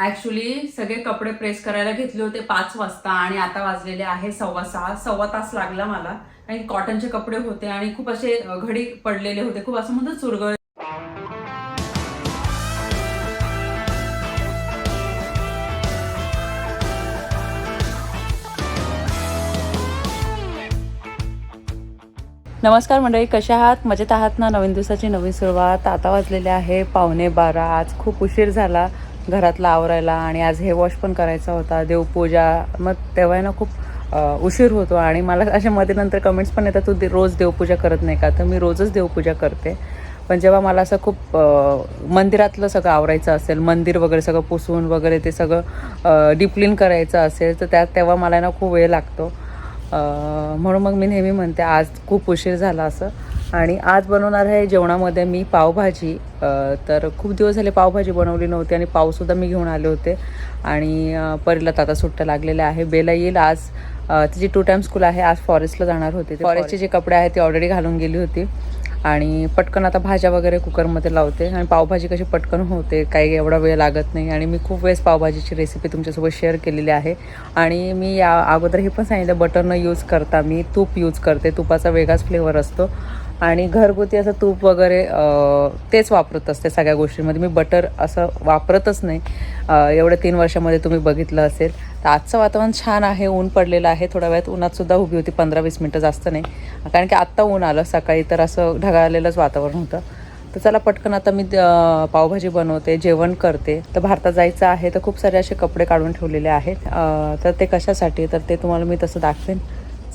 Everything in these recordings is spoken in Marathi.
ॲक्च्युली सगळे कपडे प्रेस करायला घेतले होते पाच वाजता आणि आता वाजलेले आहे सव्वा सहा. सव्वा तास लागला मला. आणि कॉटनचे कपडे होते आणि खूप असे घडी पडलेले होते. खूप असं म्हणतो चुरगळ. नमस्कार मंडळी कशा आहात? मजेत आहात ना? नवीन दिवसाची नवीन सुरुवात. आता वाजलेले आहे पावणे बारा. आज खूप उशीर झाला. घरातला आवरायला आणि आज हे वॉश पण करायचा होता देवपूजा मग तेव्हा ना खूप उशीर होतो आणि मला अशा मध्ये नंतर कमेंट्स पण येतात तू दे- रोज देवपूजा करत नाही का? तर मी रोजच देवपूजा करते. पण जेव्हा मला असं खूप मंदिरातलं सगळं आवरायचं असेल मंदिर वगैरे सगळं पुसून वगैरे ते सगळं डिप्लिन करायचं असेल तर त्यात तेव्हा मला ना खूप वेळ लागतो. म्हणून मग मी नेहमी म्हणते आज खूप उशीर झाला असं. आणि आज बनवणार आहे जेवणामध्ये मी पावभाजी. तर खूप दिवस झाले पावभाजी बनवली नव्हती आणि पावसुद्धा मी घेऊन आले होते. आणि परीला आता सुट्ट्या लागलेल्या आहे. बेला येईल आज. तिची टू टाइम स्कूल आहे. आज फॉरेस्टला जाणार होती. फॉरेस्टचे जे कपडे आहेत ते ऑलरेडी घालून गेली होती. आणि पटकन आता भाज्या वगैरे कुकरमध्ये लावते. आणि पावभाजी कशी पटकन होते काही एवढा वेळ लागत नाही. आणि मी खूप वेळेस पावभाजीची रेसिपी तुमच्यासोबत शेअर केलेली आहे. आणि मी या अगोदर हे पण सांगितलं बटर न यूज करता मी तूप यूज करते. तुपाचा वेगळाच फ्लेवर असतो. आणि घरगुती असं तूप वगैरे तेच वापरत असते सगळ्या गोष्टींमध्ये. मी बटर असं वापरतच नाही. एवढ्या तीन वर्षामध्ये तुम्ही बघितलं असेल. तर आजचं वातावरण छान आहे ऊन पडलेलं आहे. थोड्या वेळात उन्हातसुद्धा उभी होती पंधरा वीस मिनटं जास्त नाही. कारण की आत्ता ऊन आलं सकाळी तर असं ढगाळलेलंच वातावरण होतं. तर चला पटकन आता मी पावभाजी बनवते जेवण करते. तर भारतात जायचं आहे तर खूप सारे असे कपडे काढून ठेवलेले आहेत. तर ते कशासाठी? तर ते तुम्हाला मी तसं दाखवेन.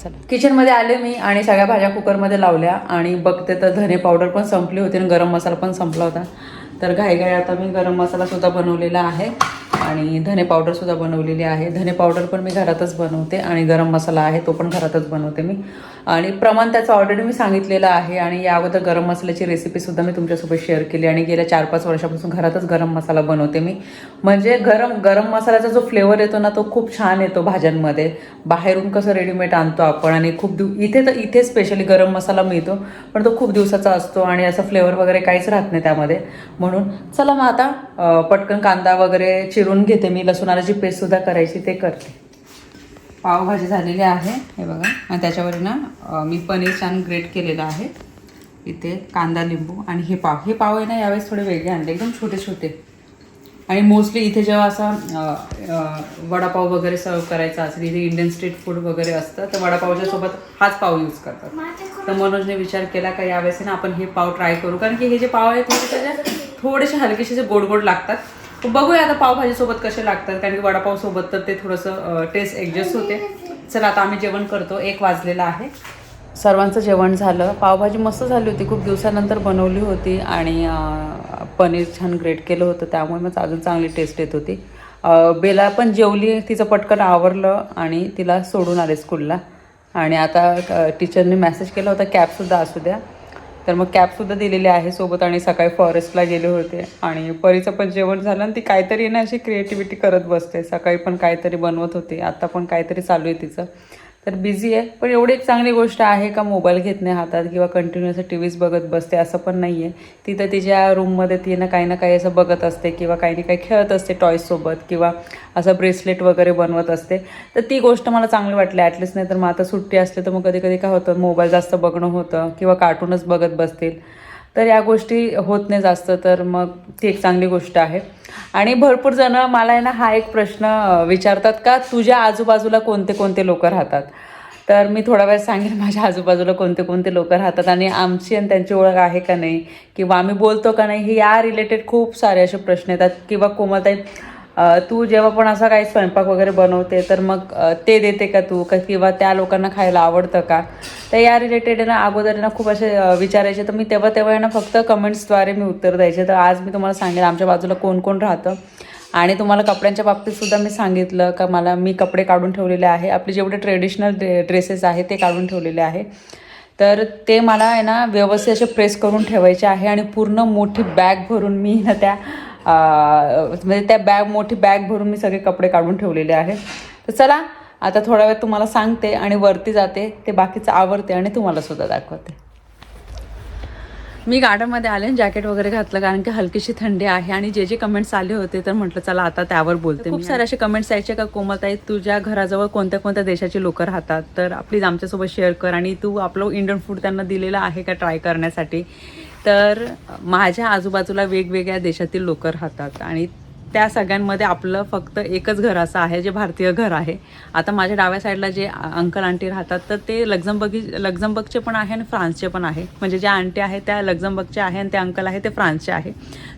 चला. किचनमध्ये आले मी आणि सगळ्या भाज्या कुकरमध्ये लावल्या आणि बघते तर धने पावडर पण संपली होती आणि गरम मसाला पण संपला होता. तर घाईघाई आता मी गरम मसालासुद्धा बनवलेला आहे. आणि धने पावडरसुद्धा बनवलेली आहे. धने पावडर पण मी घरातच बनवते आणि गरम मसाला आहे तो पण घरातच बनवते मी. आणि प्रमाण त्याचं ऑलरेडी मी सांगितलेलं आहे आणि या अगोदर गरम मसाल्याची रेसिपीसुद्धा मी तुमच्यासोबत शेअर केली आणि गेल्या चार पाच वर्षापासून घरातच गरम मसाला बनवते मी. म्हणजे गरम गरम मसाल्याचा जो फ्लेवर येतो ना तो खूप छान येतो भाज्यांमध्ये. बाहेरून कसं रेडीमेड आणतो आपण आणि खूप दिव इथे तर इथे स्पेशली गरम मसाला मिळतो पण तो खूप दिवसाचा असतो आणि असं फ्लेवर वगैरे काहीच राहत नाही त्यामध्ये. म्हणून चला मग आता पटकन कांदा वगैरे चिरून घेते मी. लसूण पेस्टसुद्धा करायची ते करते. पावभाजी झालेली आहे हे बघा. आणि त्याच्यावर ना मी पनीर छान ग्रेट केलेलं आहे. इथे कांदा लिंबू आणि हे पाव. हे पाव आहे ना यावेळेस थोडे वेगळे आणले. एकदम छोटे छोटे. आणि मोस्टली इथे जेव्हा असा वडापाव वगैरे सर्व करायचा असेल इथे इंडियन स्ट्रीट फूड वगैरे असतं तर वडापावच्या सोबत हाच पाव यूज करतात. तर मनोजने विचार केला का यावेळेस ना आपण हे पाव ट्राय करू. कारण की हे जे पाव आहेत त्याच्या थोडेसे हलकेसे जे गोड गोड लागतात. बघूया आता पावभाजीसोबत कसे लागतात कारण की वडापावसोबत तर ते थोडंसं टेस्ट ॲडजस्ट होते. चला आता आम्ही जेवण करतो. एक वाजलेला आहे. सर्वांचं जेवण झालं. पावभाजी मस्त झाली होती. खूप दिवसानंतर बनवली होती आणि पनीर छान ग्रेट केलं होतं. त्यामुळे मग अजून चांगली टेस्ट येत होती. बेला पण जेवली. तिचं पटकन आवरलं आणि तिला सोडून आले स्कूलला आणि आता टीचरने मेसेज केला होता कॅबसुद्धा असू द्या. तर मग कॅबसुद्धा दिलेली आहे सोबत आणि सकाळी फॉरेस्टला गेले होते. आणि परीचं पण जेवण झालं आणि ती काहीतरी ना अशी क्रिएटिव्हिटी करत बसते. सकाळी पण काहीतरी बनवत होती. आता पण काहीतरी चालू आहे तिचं. तर बिझी आहे. पण एवढी एक चांगली गोष्ट आहे का मोबाईल घेत नाही हातात किंवा कंटिन्युअस टी व्हीज बघत बसते असं पण नाही आहे तिथं तिच्या रूममध्ये ती ना काही ना काही असं बघत असते किंवा काही ना काही खेळत असते टॉयसोबत किंवा असं ब्रेसलेट वगैरे बनवत असते. तर ती गोष्ट मला चांगली वाटली. ॲटलिस्ट नाही तर मग आता सुट्टी असली तर मग कधी कधी काय होतं? मोबाईल जास्त बघणं होतं किंवा कार्टूनच बघत बसतील. तर या गोष्टी होत नाही जास्त तर मग ती एक चांगली गोष्ट आहे. आणि भरपूर जण मला आहे ना हा एक प्रश्न विचारतात का तुझ्या आजूबाजूला कोणते कोणते लोक राहतात? तर मी थोडा वेळ सांगेन माझ्या आजूबाजूला कोणते कोणते लोक राहतात आणि आमची आणि त्यांची ओळख आहे का नाही किंवा आम्ही बोलतो का नाही हे या रिलेटेड खूप सारे असे प्रश्न येतात किंवा कोमलताई तू जेव्हा पण असा काही स्वयंपाक वगैरे बनवते तर मग ते देते का तू? का किंवा त्या लोकांना खायला आवडतं का? तर या रिलेटेड ना अगोदर ना खूप असे विचारायचे तर मी तेव्हा तेव्हा ना फक्त कमेंट्सद्वारे मी उत्तर द्यायचे. तर आज मी तुम्हाला सांगेन आमच्या बाजूला कोण कोण राहतं. आणि तुम्हाला कपड्यांच्या बाबतीत सुद्धा मी सांगितलं का मला मी कपडे काढून ठेवलेले आहे. आपले जेवढे ट्रेडिशनल ड्रेसेस आहे ते काढून ठेवलेले आहे. तर ते मला आहे ना व्यवस्थित असे प्रेस करून ठेवायचे आहे. आणि पूर्ण मोठी बॅग भरून मी ना त्या म्हणजे त्या बॅग मोठी बॅग भरून मी सगळे कपडे काढून ठेवलेले आहेत. तर चला आता थोडा वेळ तुम्हाला सांगते आणि वरती जाते ते बाकीचं आवडते आणि तुम्हाला सुद्धा दाखवते. मी गार्डनमध्ये आले आणि जॅकेट वगैरे घातलं कारण की हलकीशी थंडी आहे आणि जे जे कमेंट्स आले होते तर म्हटलं चला आता त्यावर बोलते खूप सारे असे कमेंट्स यायचे का कोमलताई तुझ्या घराजवळ कोणत्या कोणत्या देशाची लोक राहतात? तर प्लीज आमच्यासोबत शेअर कर आणि तू आपलं इंडियन फूड त्यांना दिलेलं आहे का ट्राय करण्यासाठी? तर माझ्या आजूबाजूला वेगवेगळ्या देशातील लोक राहतात आणि त्या सगळ्यांमध्ये आपलं फक्त एकच घर असं आहे जे भारतीय घर आहे. आता माझ्या डाव्या साईडला जे अंकल आंटी राहतात तर ते लक्झमबर्गी लक्झमबर्गचे पण आहे आणि फ्रान्सचे पण आहे. म्हणजे ज्या आंटी आहे त्या लक्झमबर्गचे आहे आणि ते अंकल आहे ते फ्रान्सचे आहे.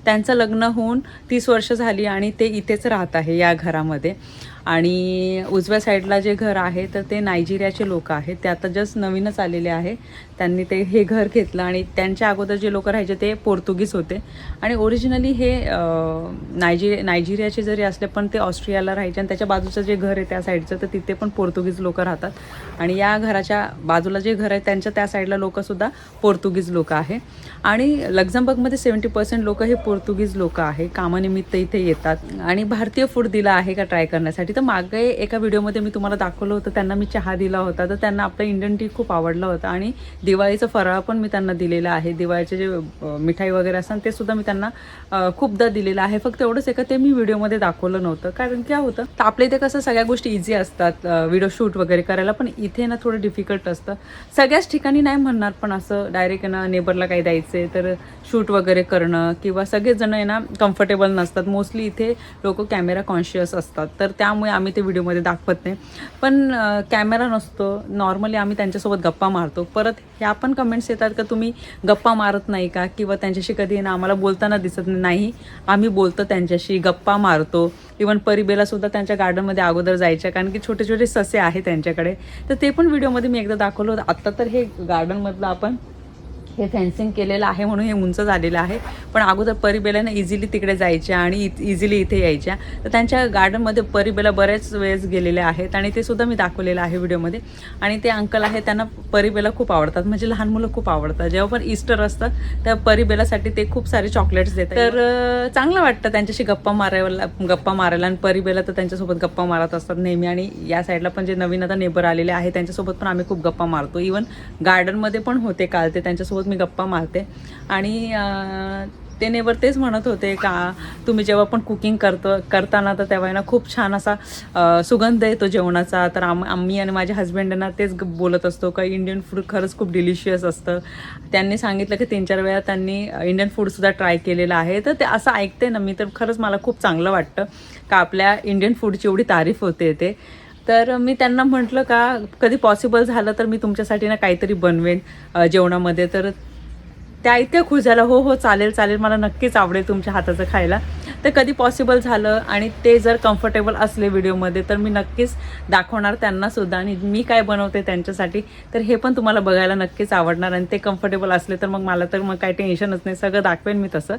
त्यांचं लग्न होऊन तीस वर्ष झाली आणि ते इथेच राहत आहे या घरामध्ये. आणि उजव्या साईडला जे घर आहे तर ते नायजेरियाचे लोक आहेत. ते आता जस्ट नवीनच आलेले आहे. त्यांनी ते हे घर घेतलं आणि त्यांच्या अगोदर जे लोक राहायचे ते पोर्तुगीज होते. आणि ओरिजिनली हे अं, नायजेरियाचे जरी असले पण ते ऑस्ट्रियाला राहायचे आणि त्याच्या बाजूचं जे घर आहे त्या साईडचं तर तिथे पण पोर्तुगीज लोक राहतात. आणि या घराच्या बाजूला जे घर आहे त्यांच्या त्या साईडला लोकसुद्धा पोर्तुगीज लोक आहे. आणि लक्झमबर्गमध्ये सेवन्टी पर्सेंट लोक हे पोर्तुगीज लोक आहे. कामानिमित्त इथे येतात. आणि भारतीय फूड दिलं आहे का ट्राय करण्यासाठी? तर मागे एका व्हिडिओमध्ये मी तुम्हाला दाखवलं होतं त्यांना मी चहा दिला होता तर त्यांना आपला इंडियन टी खूप आवडला होता. आणि दिवाळीचं फराळ पण मी त्यांना दिलेलं आहे. दिवाळीचे जे मिठाई वगैरे असतात ते सुद्धा मी त्यांना खूपदा दिलेलं आहे. फक्त एवढंच एका ते मी व्हिडिओमध्ये दाखवलं नव्हतं. कारण काय होतं तर आपल्या इथे कसं सगळ्या गोष्टी इझी असतात व्हिडिओ शूट वगैरे करायला पण इथे ना थोडं डिफिकल्ट असतं. सगळ्याच ठिकाणी नाही म्हणणार पण असं डायरेक्ट ना नेबरला काही द्यायचं आहे तर शूट वगैरे करणं किंवा सगळेजण आहे ना कम्फर्टेबल नसतात. मोस्टली इथे लोक कॅमेरा कॉन्शियस असतात. तर त्यामुळे आम्ही ते व्हिडिओमध्ये दाखवत नाही. पण कॅमेरा नसतो. नॉर्मली आम्ही त्यांच्यासोबत गप्पा मारतो. परत ह्या पण कमेंट्स येतात का तुम्ही गप्पा मारत नाही का? किंवा त्यांच्याशी कधी ना आम्हाला बोलताना दिसत नाही. आम्ही बोलतो त्यांच्याशी गप्पा मारतो. इवन परिबेलासुद्धा त्यांच्या गार्डनमध्ये अगोदर जायच्या. कारण की छोटे छोटे ससे आहे त्यांच्याकडे. तर ते पण व्हिडिओमध्ये मी एकदा दाखवलं होतं. आत्ता तर हे गार्डनमधलं आपण हे फॅन्सिंग केलेलं आहे म्हणून हे उंच झालेलं आहे. पण अगोदर परिबेलाने इझिली तिकडे जायच्या आणि इझिली इथे यायच्या. तर त्यांच्या गार्डनमध्ये परिबेला बऱ्याच वेळेस गेलेल्या आहेत आणि ते सुद्धा मी दाखवलेलं आहे व्हिडिओमध्ये. आणि ते अंकल आहे त्यांना परिबेला खूप आवडतात. म्हणजे लहान मुलं खूप आवडतात. जेव्हा पण इस्टर असतं त्या परिबेलासाठी ते खूप सारे चॉकलेट्स देतात. तर चांगलं वाटतं त्यांच्याशी गप्पा मारायला गप्पा मारायला. आणि परिबेला तर त्यांच्यासोबत गप्पा मारत असतात नेहमी. आणि या साईडला पण जे नवीन आता नेबर आलेले आहे त्यांच्यासोबत पण आम्ही खूप गप्पा मारतो. इवन गार्डनमध्ये पण होते काल ते त्यांच्यासोबत. मी गप्पा मारते. आणि ते नेवर तेच म्हणत होते का तुम्ही जेव्हा पण कुकिंग करतो करताना तर तेव्हा ना खूप छान असा सुगंध येतो जेवणाचा. तर आम आम्ही आणि माझ्या हस्बंडांना तेच ग- बोलत असतो का इंडियन फूड खरंच खूप डिलिशियस असतं. त्यांनी सांगितलं की तीन चार वेळा त्यांनी इंडियन फूडसुद्धा ट्राय केलेलं आहे. तर ते असं ऐकते ना मी तर खरंच मला खूप चांगलं वाटतं का आपल्या इंडियन फूडची एवढी तारीफ होते ते. तर मी त्यांना म्हटलं का कधी पॉसिबल झालं तर मी तुमच्यासाठी ना काहीतरी बनवेन जेवणामध्ये. तर त्या इतक्या खुश झाल्या हो हो चालेल चालेल मला नक्कीच आवडेल तुमच्या हाताचं खायला. तर कधी पॉसिबल झालं आणि ते जर कम्फर्टेबल असले व्हिडिओमध्ये तर मी नक्कीच दाखवणार त्यांनासुद्धा आणि मी काय बनवते त्यांच्यासाठी तर हे पण तुम्हाला बघायला नक्कीच आवडणार. आणि ते कम्फर्टेबल असले तर मग मला तर मग काही टेन्शनच नाही. सगळं दाखवेन मी तसं.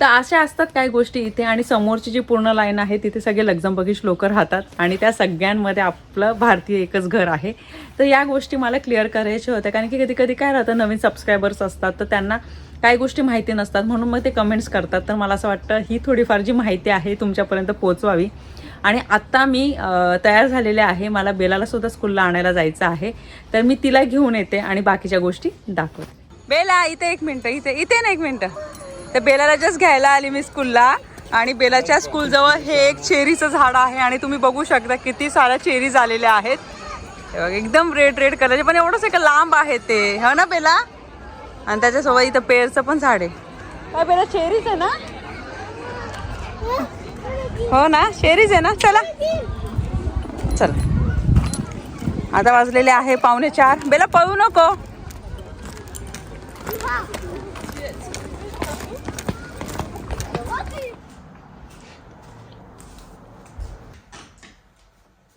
तर अशा असतात काही गोष्टी इथे. आणि समोरची जी पूर्ण लाईन आहे तिथे सगळे लग्जमबगीश लोक राहतात. आणि त्या सगळ्यांमध्ये आपलं भारतीय एकच घर आहे. तर या गोष्टी मला क्लिअर करायच्या होत्या. कारण की कधी कधी काय राहतं नवीन सबस्क्रायबर्स असतात तर त्यांना काही गोष्टी माहिती नसतात म्हणून मग ते कमेंट्स करतात. तर मला असं वाटतं ही थोडीफार जी माहिती आहे तुमच्यापर्यंत पोहोचवावी. आणि आत्ता मी तयार झालेले आहे. मला बेलालासुद्धा स्कूलला आणायला जायचं आहे. तर मी तिला घेऊन येते आणि बाकीच्या गोष्टी दाखवते. बेला इथे एक मिनटं इथे इथे ना एक मिनटं तर बेलाला जस्ट घ्यायला आली मी स्कूलला आणि बेलाच्या स्कूलजवळ हे एक चेरीचं झाड आहे. आणि तुम्ही बघू शकता किती साऱ्या चेरीज आलेल्या आहेत. एकदम रेड रेड कलरचे पण एवढंच एक लांब आहे ते? हो ना बेला? आणि त्याच्यासोबत इथं पेरचं पण झाड आहे. काय बेला चेरीज आहे ना? हो ना चेरीज आहे ना? चला. चला. आता वाजलेले आहे पावणे चार. बेला पळू नको.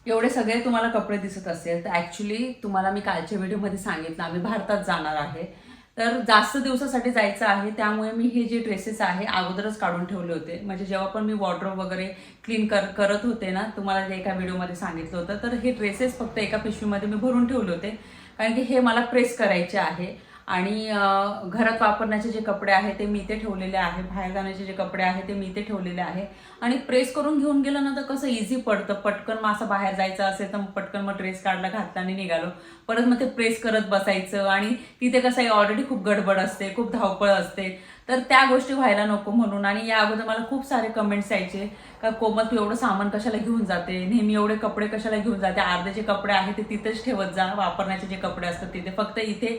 एवढे सगळे तुम्हाला कपडे दिसत असेल तर ॲक्च्युली तुम्हाला मी कालच्या व्हिडिओमध्ये सांगितलं आम्ही भारतात जाणार आहे. तर जास्त दिवसासाठी जायचं आहे त्यामुळे मी हे जे ड्रेसेस आहे अगोदरच काढून ठेवले होते. म्हणजे जेव्हा पण मी वॉर्ड्रोब वगैरे क्लीन कर करत होते ना तुम्हाला जे एका व्हिडिओमध्ये सांगितलं होतं तर हे ड्रेसेस फक्त एका पिशवीमध्ये मी भरून ठेवले होते. कारण की हे मला प्रेस करायचे आहे. आणि घरात वापरण्याचे जे कपडे आहे ते मी इथे ठेवलेले आहे बाहेर जाण्याचे जे कपडे आहे ते मी इथे ठेवलेले आहे आणि प्रेस करून घेऊन गेलं ना तर कसं इझी पडतं. पटकन मग असं बाहेर जायचं असेल तर पटकन मग ड्रेस काढला घातला आणि निघालो. परत मग ते प्रेस करत बसायचं आणि तिथे कसं आहे ऑलरेडी खूप गडबड असते खूप धावपळ असते. तर त्या गोष्टी व्हायला नको म्हणून आणि या अगोदर मला खूप सारे कमेंट्स यायचे. का कोमल तू एवढं सामान कशाला घेऊन जाते? नेहमी एवढे कपडे कशाला घेऊन जाते? अर्धे जे कपडे आहेत ते तिथेच ठेवत जा. वापरण्याचे जे कपडे असतात तिथे फक्त इथे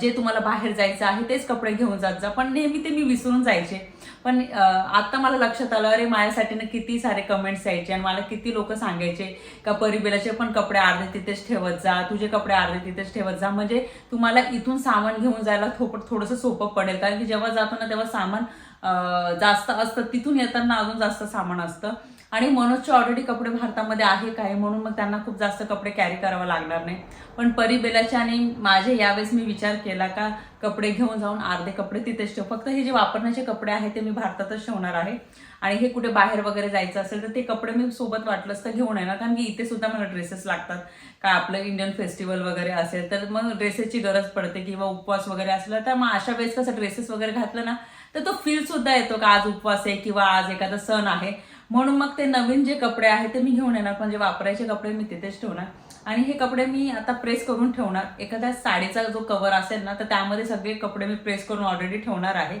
जे तुम्हाला बाहेर जायचं आहे तेच कपडे घेऊन जात जा. पण नेहमी ते मी विसरून जायचे. पण आता मला लक्षात आलं अरे माझ्यासाठी ना किती सारे कमेंट्स यायचे आणि मला किती लोक सांगायचे का परिबिलाचे पण कपडे अर्धे तिथेच ठेवत जा. तुझे कपडे अर्धे तिथेच ठेवत जा. म्हणजे तुम्हाला इथून सामान घेऊन जायला थोपट थोडंसं सोपं पडेल. कारण की जेव्हा जातो ना तेव्हा सामान जास्त असतं. तिथून येताना अजून जास्त सामान असतं. आणि मनोजचे ऑलरेडी कपडे भारतामध्ये आहे काय म्हणून मग त्यांना खूप जास्त कपडे कॅरी करावं लागणार नाही. पण परिबेलाचे आणि माझे यावेळेस मी विचार केला का कपडे घेऊन जाऊन अर्धे कपडे तिथेच ठेव. फक्त हे जे वापरण्याचे कपडे आहेत ते मी भारतातच ठेवणार आहे. आणि हे कुठे बाहेर वगैरे जायचं असेल तर ते कपडे मी सोबत वाटलंच तर घेऊन येणार. कारण की इथे सुद्धा मला ड्रेसेस लागतात. काय आपलं इंडियन फेस्टिवल वगैरे असेल तर मग ड्रेसेसची गरज पडते किंवा उपवास वगैरे असला तर मग अशा वेळेस कसं ड्रेसेस वगैरे घातलं ना तर तो फील सुद्धा येतो का आज उपवास आहे किंवा आज एखादा सण आहे. म्हणून मग ते नवीन जे कपडे आहेत ते मी घेऊन येणार. म्हणजे वापरायचे कपडे मी तिथेच ठेवणार. आणि हे कपडे मी आता प्रेस करून ठेवणार. एखाद्या साडीचा जो कवर असेल ना तर त्यामध्ये सगळे कपडे मी प्रेस करून ऑलरेडी ठेवणार आहे.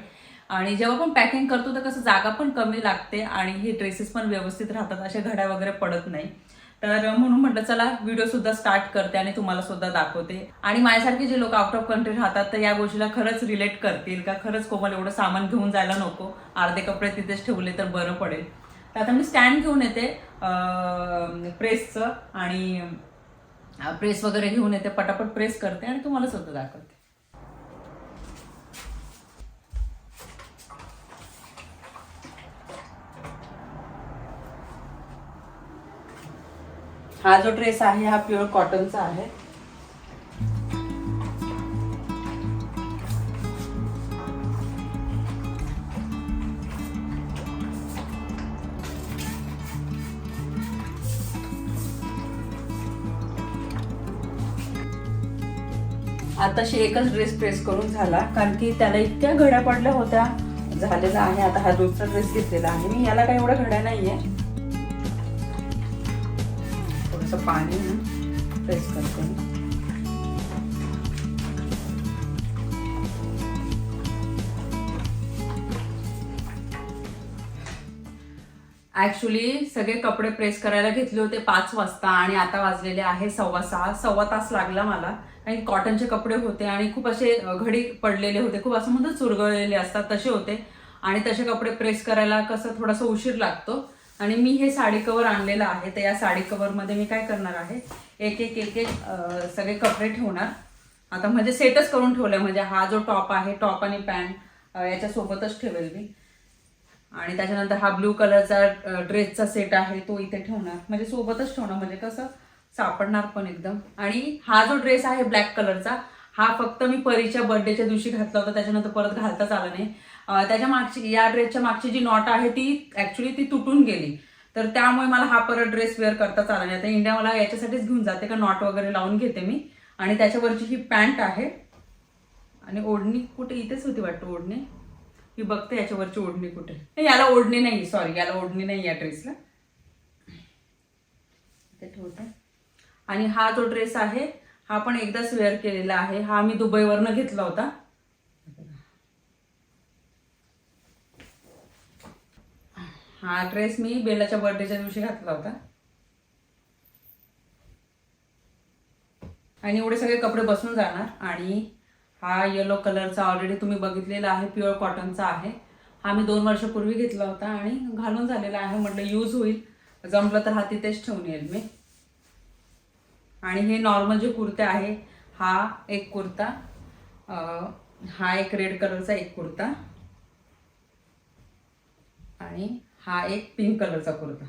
आणि जेव्हा पण पॅकिंग करतो तर कसं जागा पण कमी लागते आणि हे ड्रेसेस पण व्यवस्थित राहतात. अशा घड्या वगैरे पडत नाही. तर म्हणून म्हटलं चला व्हिडिओ सुद्धा स्टार्ट करते आणि तुम्हाला सुद्धा दाखवते. आणि माझ्यासारखे जे लोक आउट ऑफ कंट्री राहतात तर या गोष्टीला खरंच रिलेट करतील का? खरंच कोमल एवढं सामान घेऊन जायला नको. अर्धे कपडे तिथेच ठेवले तर बरं पडेल. तर आता मी स्टँड घेऊन येते प्रेसचं आणि प्रेस वगैरे घेऊन येते पटापट प्रेस करते आणि तुम्हाला सुद्धा दाखवते. हा जो ड्रेस आहे हा प्युअर कॉटनचा आहे. आताशी एकच ड्रेस प्रेस करून झाला कारण की त्याला इतक्या घड्या पडल्या होत्या झालेला आहे. आता हा दुसरा ड्रेस घेतलेला आहे. मी याला काही एवढ्या घड्या नाहीये. थोडस पाणी प्रेस करते. मी. ॲक्च्युली सगळे कपडे प्रेस करायला घेतले होते पाच वाजता आणि आता वाजलेले आहे सव्वा सहा. सव्वा तास लागला मला. आणि कॉटनचे कपडे होते आणि खूप असे घडी पडलेले होते. खूप असं म्हणतात चुरगळलेले असतात तसे होते. आणि तसे कपडे प्रेस करायला कसं थोडासा उशीर लागतो. आणि मी हे साडी कवर आणलेलं आहे. तर या साडी कवरमध्ये मी काय करणार आहे? एक एक एक एक सगळे कपडे ठेवणार. आता म्हणजे सेटच करून ठेवलंय. म्हणजे हा जो टॉप आहे टॉप आणि पॅन्ट याच्या सोबतच ठेवेल मी. आणि त्याच्यानंतर हा ब्लू कलरचा ड्रेसचा सेट आहे तो इथे ठेवणार. म्हणजे सोबतच ठेवणार. म्हणजे कसं? सापडणार पण एकदम. आणि हा जो ड्रेस आहे ब्लॅक कलरचा हा फक्त मी परीच्या बर्थडेच्या दिवशी घातला होता. त्याच्यानंतर परत घालताच आला नाही. त्याच्या मागची या ड्रेसच्या मागची जी नॉट आहे ती ऍक्च्युली ती तुटून गेली. तर त्यामुळे मला हा परत ड्रेस वेअर करता आला नाही. आता इंडिया मला याच्यासाठीच घेऊन जाते का नॉट वगैरे लावून घेते मी. आणि त्याच्यावरची ही पॅन्ट आहे. आणि ओढणी कुठे? इथेच होती वाटतं ओढणी? मी बघते याच्यावरची ओढणी कुठे. नाही याला ओढणी नाही सॉरी याला ओढणी नाही या ड्रेसला ते ठेवते. आणि हा जो ड्रेस आहे हा पण एकदाच वेअर केलेला आहे. हा मी दुबईवरनं घेतला होता. हा ड्रेस मी बेलाच्या बर्थडेच्या दिवशी घातला होता. आणि एवढे सगळे कपडे बसून जाणार आणि हा येलो कलरचा ऑलरेडी तुम्ही बघितलेला आहे प्युअर कॉटनचा आहे. हा मी दोन वर्षापूर्वी घेतला होता आणि घालून झालेला आहे म्हटलं यूज होईल. जमलं तर हा तिथेच ठेवून येईल मी. आणि हे नॉर्मल जे कुर्ते आहे हा एक कुर्ता हा एक रेड कलरचा एक कुर्ता. आणि हा एक पिंक कलरचा कुर्ता.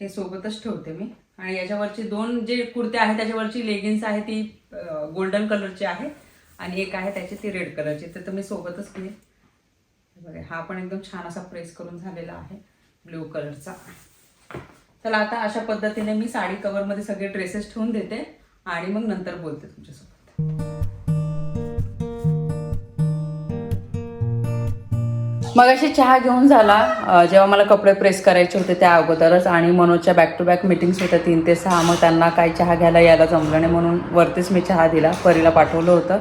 हे सोबतच ठेवते मी. आणि याच्यावरची दोन जे कुर्ते आहेत त्याच्यावरची लेगिन्स आहे ती गोल्डन कलरची आहे आणि एक आहे त्याची ती रेड कलरची तर तुम्ही सोबतच घे बघा हा पण एकदम छान असा प्रेस करून झालेला आहे ब्ल्यू कलरचा चला आता अशा पद्धतीने मी साडी कवरमध्ये सगळे ड्रेसेस ठेवून देते आणि मग नंतर बोलते तुमच्यासोबत. मग अशी चहा घेऊन झाला. जेव्हा मला कपडे प्रेस करायचे होते त्या अगोदरच आणि मनोजच्या बॅक टू बॅक मिटिंग्स होत्या तीन ते सहा. मग त्यांना काही चहा घ्यायला यायला जमलं नाही म्हणून वरतीच मी चहा दिला. परीला पाठवलं होतं.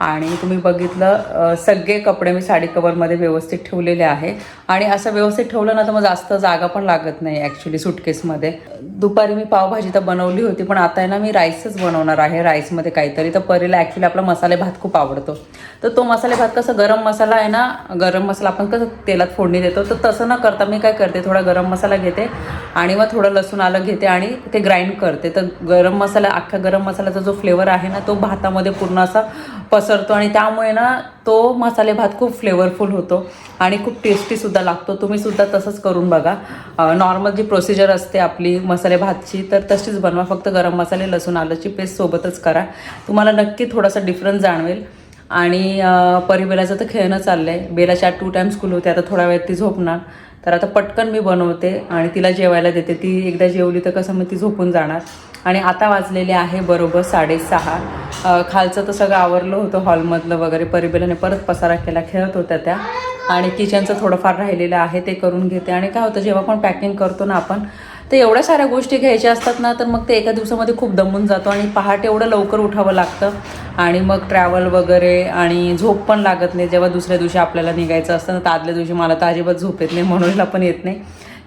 आणि तुम्ही बघितलं सगळे कपडे मी साडी कवरमध्ये व्यवस्थित ठेवलेले आहे. आणि असं व्यवस्थित ठेवलं ना तर मग जास्त जागा पण लागत नाही ॲक्च्युली सुटकेसमध्ये दुपारी मी पावभाजी तर बनवली होती पण आता आहे ना मी राईसच बनवणार आहे. राईसमध्ये काहीतरी. तर परीला ॲक्च्युली आपला मसाले भात खूप आवडतो. तर तो मसाले भात कसं गरम मसाला आहे ना गरम मसाला आपण कसं तेलात फोडणी देतो तर तसं न करता मी काय करते थोडा गरम मसाला घेते आणि मग थोडं लसूण आलं घेते आणि ते ग्राइंड करते. तर गरम मसाला अख्खा गरम मसाल्याचा जो फ्लेवर आहे ना तो भातामध्ये पूर्ण असा पसरतो आणि त्यामुळे ना तो मसाले भात खूप फ्लेवरफुल होतो आणि खूप टेस्टीसुद्धा लागतो. तुम्हीसुद्धा तसंच करून बघा. नॉर्मल जी प्रोसिजर असते आपली मसाले भातची तर तशीच बनवा. फक्त गरम मसाले लसूण आल्याची पेस्ट सोबतच करा. तुम्हाला नक्की थोडासा डिफरन्स जाणवेल. आणि अं, परी बेलाचं तर खेळणं चाललं आहे बेलाच्या टू टाईम स्कूल होते आता थोड्या वेळात ती झोपणार. तर आता पटकन मी बनवते आणि तिला जेवायला देते. ती एकदा जेवली तर कसं मग ती झोपून जाणार. आणि आता वाजलेले आहे बरोबर साडेसहा. खालचं तर सगळं आवरलं होतं हॉलमधलं वगैरे. परिबेलाने परत पसारा केला खेळत होत्या त्या. आणि किचनचं थोडंफार राहिलेलं आहे ते करून घेते. आणि काय होतं जेव्हा पण पॅकिंग करतो ना आपण तर एवढ्या साऱ्या गोष्टी घ्यायच्या असतात ना तर मग ते एका दिवसामध्ये खूप दमून जातो आणि पहाटे एवढं लवकर उठावं लागतं. आणि मग ट्रॅव्हल वगैरे आणि झोप पण लागत नाही. जेव्हा दुसऱ्या दिवशी आपल्याला निघायचं असतं ना तर आदल्या दिवशी मला तर अजिबात झोप येत नाही म्हणूनला पण येत नाही.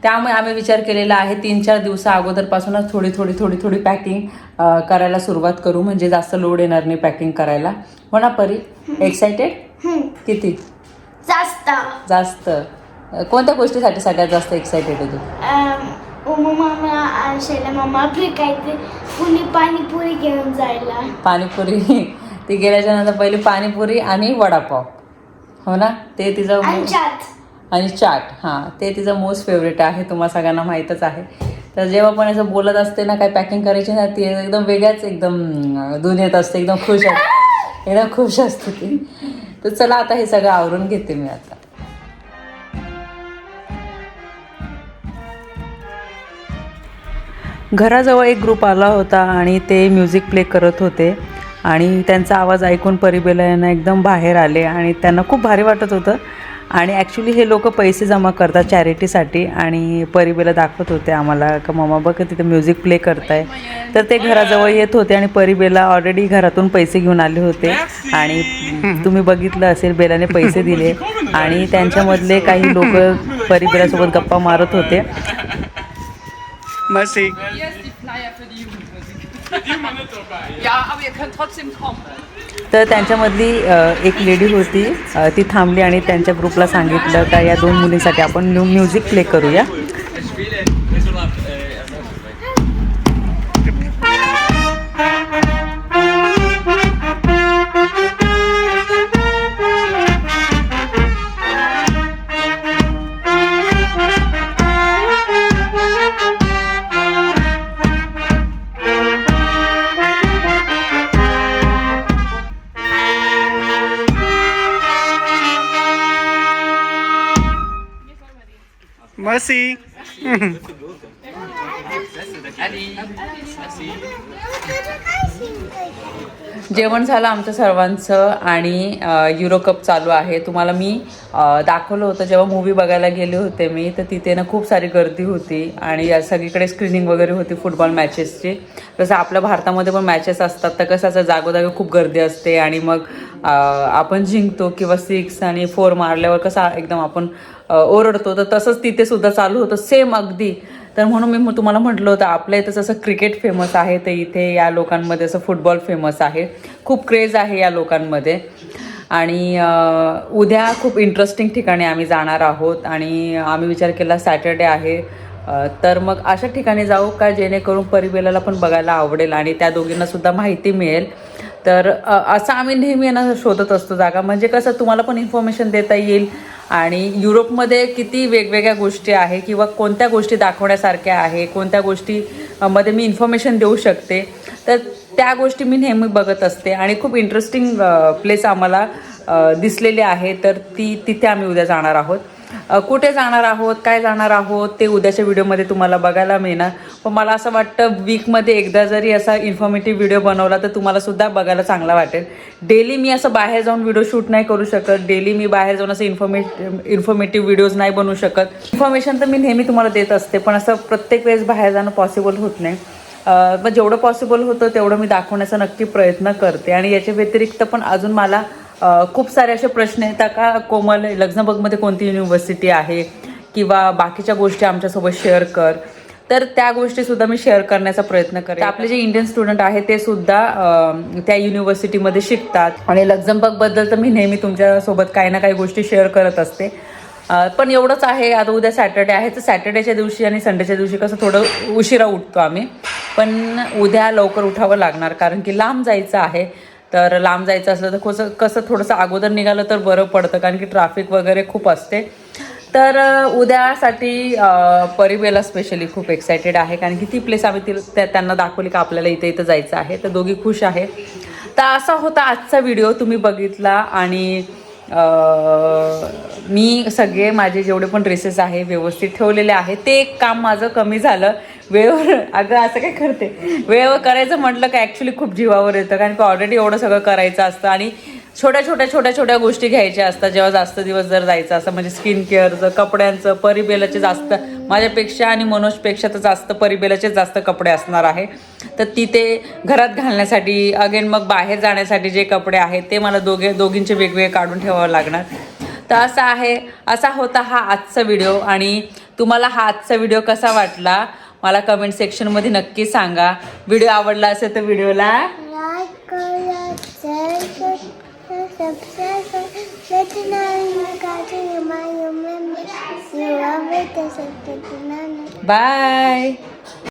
त्यामुळे आम्ही विचार केलेला आहे तीन चार दिवसा अगोदरपासूनच थोडी थोडी थोडी थोडी पॅकिंग करायला सुरुवात करू. म्हणजे जास्त लोड येणार नाही पॅकिंग करायला. हो ना परी? एक्सायटेड किती? जास्त. जास्त. कोणत्या गोष्टीसाठी सगळ्यात जास्त एक्सायटेड आहे मामा मामा पाणीपुरी घेऊन जायला पाणीपुरी ती गेल्याच्यानंतर पहिली पाणीपुरी आणि वडापाव. हो ना? ते तिचं आणि चाट. आणि चाट हां. ते तिचं मोस्ट फेवरेट आहे तुम्हाला सगळ्यांना माहीतच आहे. तर जेव्हा पण असं बोलत असते ना काय पॅकिंग करायची ना ती एकदम वेगळ्याच एकदम दुनियेत असते एकदम खुश असते एकदम खुश असते ती. तर चला आता हे सगळं आवरून घेते मी आता. घराजवळ एक ग्रुप आला होता आणि ते म्युझिक प्ले करत होते. आणि त्यांचा आवाज ऐकून परिबेला यांना एकदम बाहेर आले आणि त्यांना खूप भारी वाटत होतं. आणि ॲक्च्युली हे लोक पैसे जमा करतात चॅरिटीसाठी आणि परिबेला दाखवत होते आम्हाला का मम्मा बघ तिथे म्युझिक प्ले करताय. तर ते घराजवळ येत होते आणि परिबेला ऑलरेडी घरातून पैसे घेऊन आले होते. आणि तुम्ही बघितलं असेल बेलाने पैसे दिले. आणि त्यांच्यामधले काही लोक परिबेलासोबत गप्पा मारत होते. Merci. Hier ist die Flyer für die Jugendmusik. Ja, aber ihr könnt trotzdem kommen. तर त्यांच्यामधली एक लेडी होती ती थांबली आणि त्यांच्या ग्रुपला सांगितलं का या दोन मुलींसाठी आपण म्यु- म्युझिक प्ले करूया Merci. जेवण झालं आमचं सर्वांचं आणि युरो कप चालू आहे तुम्हाला मी दाखवलं होतं जेव्हा मूवी बघायला गेले होते मी तर तिथे ना खूप सारी गर्दी होती आणि या सगळीकडे स्क्रीनिंग वगैरे होती फुटबॉल मॅचेसची जसं आपल्या भारतामध्ये पण मॅचेस असतात तर कसं असं जागोजागी खूप गर्दी असते आणि मग आपण जिंकतो किंवा सिक्स आणि फोर मारल्यावर कसं एकदम आपण ओरडतो. तर तसंच तिथे सुद्धा चालू होतं. सेम अगदी. तर म्हणून मी तुम्हाला म्हटलं होतं आपल्या इथं जसं क्रिकेट फेमस आहे तर इथे या लोकांमध्ये असं फुटबॉल फेमस आहे. खूप क्रेज आहे या लोकांमध्ये. आणि उद्या खूप इंटरेस्टिंग ठिकाणी आम्ही जाणार आहोत. आणि आम्ही विचार केला सॅटर्डे आहे. तर मग अशा ठिकाणी जाऊ का जेणेकरून परिबेलाला पण बघायला आवडेल आणि त्या दोघींना सुद्धा माहिती मिळेल. तर असं आम्ही नेहमी यांना शोधत असतो जागा. म्हणजे कसं तुम्हाला पण इन्फॉर्मेशन देता येईल. आणि युरोपमध्ये किती वेगवेगळ्या गोष्टी आहे किंवा कोणत्या गोष्टी दाखवण्यासारख्या आहे कोणत्या गोष्टी मध्ये मी इन्फॉर्मेशन देऊ शकते. तर त्या गोष्टी मी नेहमी बघत असते. आणि खूप इंटरेस्टिंग प्लेस आम्हाला दिसलेले दिसलेली आहे. तर ती तिथे आम्ही उद्या जाणार आहोत. कुठे जाणार आहोत काय जाणार आहोत ते उद्याच्या व्हिडिओमध्ये तुम्हाला बघायला मिळणार. पण मला असं वाटतं वीकमध्ये एकदा जरी असा इन्फॉर्मेटिव्ह व्हिडिओ बनवला तर तुम्हाला सुद्धा बघायला चांगला वाटेल. डेली मी असं बाहेर जाऊन व्हिडिओ शूट नाही करू शकत. डेली मी बाहेर जाऊन असं इन्फॉर्मेट इन्फॉर्मेटिव्ह व्हिडिओज नाही बनवू शकत. इन्फॉर्मेशन तर मी नेहमी तुम्हाला देत असते पण असं प्रत्येक वेळेस बाहेर जाणं पॉसिबल होत नाही. मग पण जेवढं पॉसिबल होतं तेवढं मी दाखवण्याचा नक्की प्रयत्न करते. आणि याच्या व्यतिरिक्त पण अजून मला खूप सारे असे प्रश्न येतात का कोमल लग्नबगमध्ये कोणती युनिव्हर्सिटी आहे? किंवा बाकीच्या गोष्टी आमच्यासोबत शेअर कर. तर त्या गोष्टी सुद्धा मी शेअर करण्याचा प्रयत्न करेन. आपले जे इंडियन स्टुडंट आहे ते सुद्धा त्या युनिव्हर्सिटीमध्ये शिकतात. आणि लक्झमबर्गबद्दल तर मी नेहमी तुमच्यासोबत काही ना काही गोष्टी शेअर करत असते. पण एवढंच आहे आता उद्या सॅटर्डे आहे. तर सॅटर्डेच्या दिवशी आणि संडेच्या दिवशी कसं थोडं उशिरा उठतो आम्ही. पण उद्या लवकर उठावं लागणार कारण की लांब जायचं आहे. तर लांब जायचं असलं तर कसं कसं थोडंसं अगोदर निघालं तर बरं पडतं कारण की ट्रॅफिक वगैरे खूप असते. तर उद्यासाठी परिवेला परिबेला स्पेशली खूप एक्सायटेड आहे कारण की ती प्लेस आम्ही ती त्या- त्यांना दाखवली का आपल्याला इथे इथं जायचं आहे. तर दोघी खुश आहे. तर असा होता आजचा व्हिडिओ तुम्ही बघितला आणि मी सगळे माझे जेवढे पण ड्रेसेस आहे व्यवस्थित ठेवलेले आहे ते एक काम माझं कमी झालं. वेळेवर अगं असं काय करते? वेळेवर करायचं म्हटलं का ॲक्च्युली खूप जीवावर येतं कारण की ऑलरेडी एवढं सगळं करायचं असतं आणि छोट्या छोट्या छोट्या छोट्या गोष्टी घ्यायच्या असतात. जेव्हा जास्त दिवस जर जायचं असं म्हणजे स्किन केअरचं कपड्यांचं परिबेलाचे जास्त माझ्यापेक्षा आणि मनोजपेक्षा तर जास्त परिबेलाचे जास्त कपडे असणार आहे. तर तिथे घरात घालण्यासाठी अगेन मग बाहेर जाण्यासाठी जे कपडे आहेत ते मला दोघे दोघींचे वेगवेगळे काढून ठेवावं लागणार. तर असा आहे असा होता हा आजचा व्हिडिओ आणि तुम्हाला हा आजचा व्हिडिओ कसा वाटला मला कमेंट सेक्शनमध्ये नक्की सांगा. व्हिडिओ आवडला असेल तर व्हिडिओला Garden. You banana. Bye.